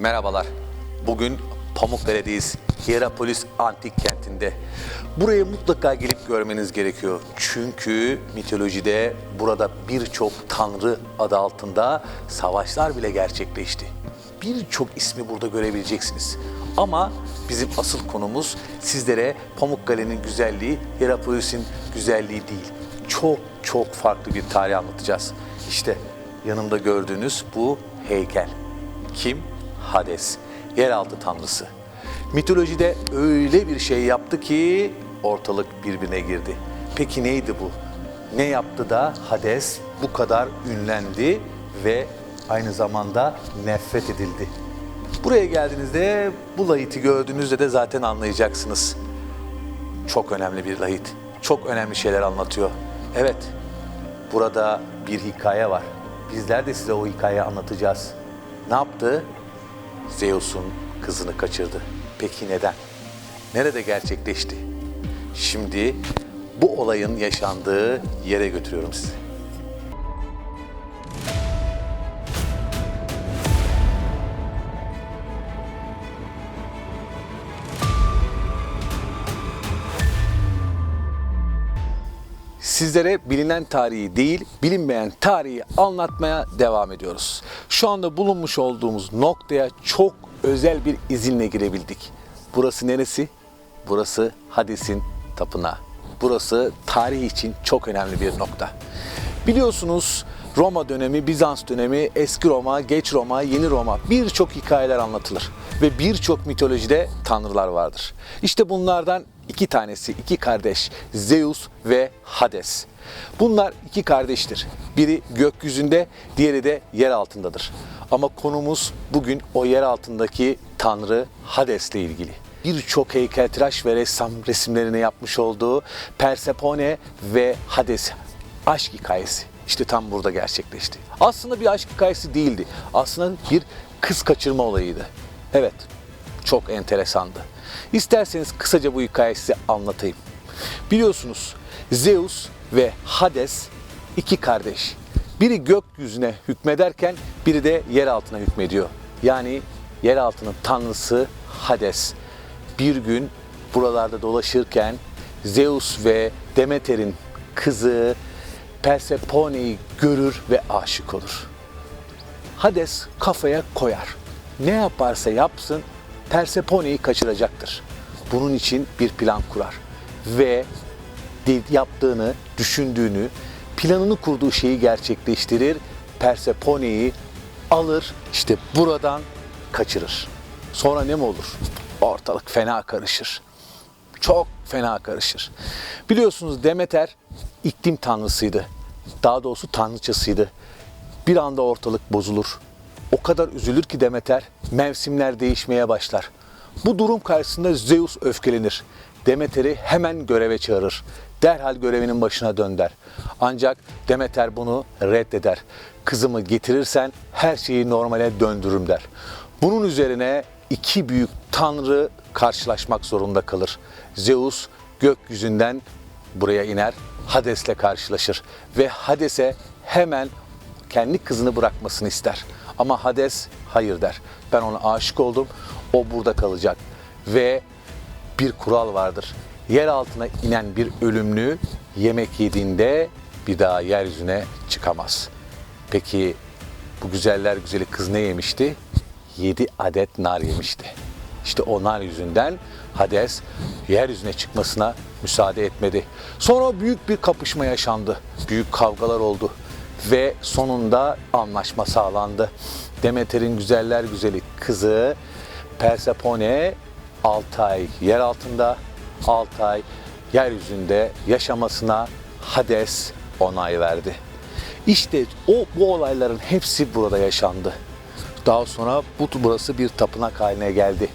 Merhabalar. Bugün Pamukkale'deyiz. Hierapolis Antik Kenti'nde. Buraya mutlaka gelip görmeniz gerekiyor. Çünkü mitolojide burada birçok tanrı adı altında savaşlar bile gerçekleşti. Birçok ismi burada görebileceksiniz. Ama bizim asıl konumuz sizlere Pamukkale'nin güzelliği, Hierapolis'in güzelliği değil. Çok çok farklı bir tarih anlatacağız. İşte yanımda gördüğünüz bu heykel. Kim? Hades, yeraltı tanrısı. Mitolojide öyle bir şey yaptı ki ortalık birbirine girdi. Peki neydi bu? Ne yaptı da Hades bu kadar ünlendi ve aynı zamanda nefret edildi? Buraya geldiğinizde bu layiti gördüğünüzde de zaten anlayacaksınız. Çok önemli bir lahit. Çok önemli şeyler anlatıyor. Evet, burada bir hikaye var. Bizler de size o hikayeyi anlatacağız. Ne yaptı? Zeus'un kızını kaçırdı. Peki neden? Nerede gerçekleşti? Şimdi bu olayın yaşandığı yere götürüyorum sizi. Sizlere bilinen tarihi değil, bilinmeyen tarihi anlatmaya devam ediyoruz. Şu anda bulunmuş olduğumuz noktaya çok özel bir izinle girebildik. Burası neresi? Burası Hades'in tapınağı. Burası tarih için çok önemli bir nokta. Biliyorsunuz Roma dönemi, Bizans dönemi, eski Roma, geç Roma, yeni Roma birçok hikayeler anlatılır. Ve birçok mitolojide tanrılar vardır. İşte bunlardan iki tanesi, iki kardeş Zeus ve Hades. Bunlar iki kardeştir. Biri gökyüzünde, diğeri de yer altındadır. Ama konumuz bugün o yer altındaki tanrı Hades'le ilgili birçok heykeltıraş ve ressam resimlerini yapmış olduğu Persepone ve Hades aşk hikayesi. İşte tam burada gerçekleşti. Aslında bir aşk hikayesi değildi. Aslında bir kız kaçırma olayıydı. Evet, çok enteresandı. İsterseniz kısaca bu hikayeyi size anlatayım. Biliyorsunuz Zeus ve Hades iki kardeş. Biri gökyüzüne hükmederken biri de yer altına hükmediyor. Yani yer altının tanrısı Hades bir gün buralarda dolaşırken Zeus ve Demeter'in kızı Persephone'yi görür ve aşık olur. Hades kafaya koyar. Ne yaparsa yapsın Persephone'yi kaçıracaktır. Bunun için bir plan kurar ve yaptığını, düşündüğünü, planını kurduğu şeyi gerçekleştirir. Persephone'yi alır, işte buradan kaçırır. Sonra ne mi olur? Ortalık fena karışır. Çok fena karışır. Biliyorsunuz Demeter iklim tanrısıydı. Daha doğrusu tanrıçasıydı. Bir anda ortalık bozulur. O kadar üzülür ki Demeter mevsimler değişmeye başlar. Bu durum karşısında Zeus öfkelenir. Demeter'i hemen göreve çağırır. Derhal görevinin başına dön der. Ancak Demeter bunu reddeder. Kızımı getirirsen her şeyi normale döndürürüm der. Bunun üzerine iki büyük tanrı karşılaşmak zorunda kalır. Zeus gökyüzünden buraya iner, Hades'le karşılaşır ve Hades'e hemen kendi kızını bırakmasını ister. Ama Hades hayır der. Ben ona aşık oldum, o burada kalacak. Ve bir kural vardır. Yer altına inen bir ölümlü yemek yediğinde bir daha yeryüzüne çıkamaz. Peki bu güzeller güzeli kız ne yemişti? 7 adet nar yemişti. İşte o nar yüzünden Hades yeryüzüne çıkmasına müsaade etmedi. Sonra büyük bir kapışma yaşandı. Büyük kavgalar oldu ve sonunda anlaşma sağlandı. Demeter'in güzeller güzeli kızı Persepone 6 ay yer altında, 6 ay yeryüzünde yaşamasına Hades onay verdi. İşte o bu olayların hepsi burada yaşandı. Daha sonra bu burası bir tapınak haline geldi.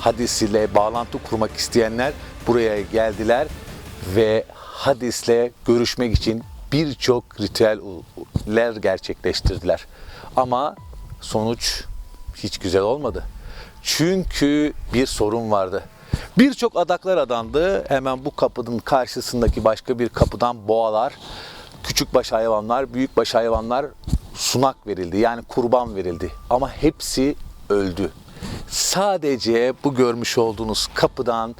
Hadis ile bağlantı kurmak isteyenler buraya geldiler ve Hadis'le görüşmek için birçok ritüeller gerçekleştirdiler. Ama sonuç hiç güzel olmadı. Çünkü bir sorun vardı. Birçok adaklar adandı. Hemen bu kapının karşısındaki başka bir kapıdan boğalar, küçükbaş hayvanlar, büyükbaş hayvanlar sunak verildi. Yani kurban verildi. Ama hepsi öldü. Sadece bu görmüş olduğunuz kapıdan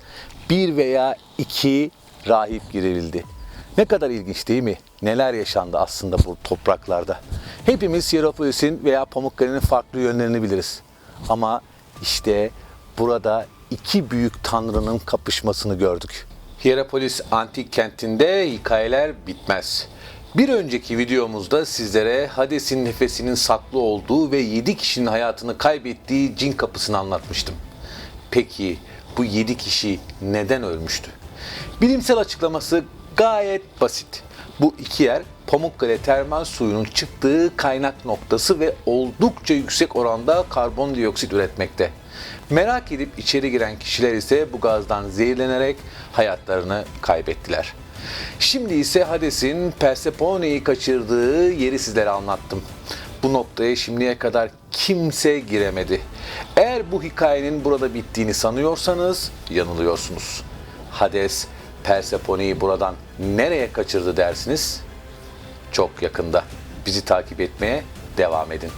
bir veya iki rahip girebildi. Ne kadar ilginç değil mi? Neler yaşandı aslında bu topraklarda. Hepimiz Hierapolis'in veya Pamukkale'nin farklı yönlerini biliriz. Ama işte burada iki büyük tanrının kapışmasını gördük. Hierapolis antik kentinde hikayeler bitmez. Bir önceki videomuzda sizlere Hades'in nefesinin saklı olduğu ve 7 kişinin hayatını kaybettiği cin kapısını anlatmıştım. Peki bu 7 kişi neden ölmüştü? Bilimsel açıklaması gayet basit. Bu iki yer Pamukkale termal suyunun çıktığı kaynak noktası ve oldukça yüksek oranda karbondioksit üretmekte. Merak edip içeri giren kişiler ise bu gazdan zehirlenerek hayatlarını kaybettiler. Şimdi ise Hades'in Persephone'yi kaçırdığı yeri sizlere anlattım. Bu noktaya şimdiye kadar kimse giremedi. Eğer bu hikayenin burada bittiğini sanıyorsanız yanılıyorsunuz. Hades Persephone'yi buradan nereye kaçırdı dersiniz? Çok yakında. Bizi takip etmeye devam edin.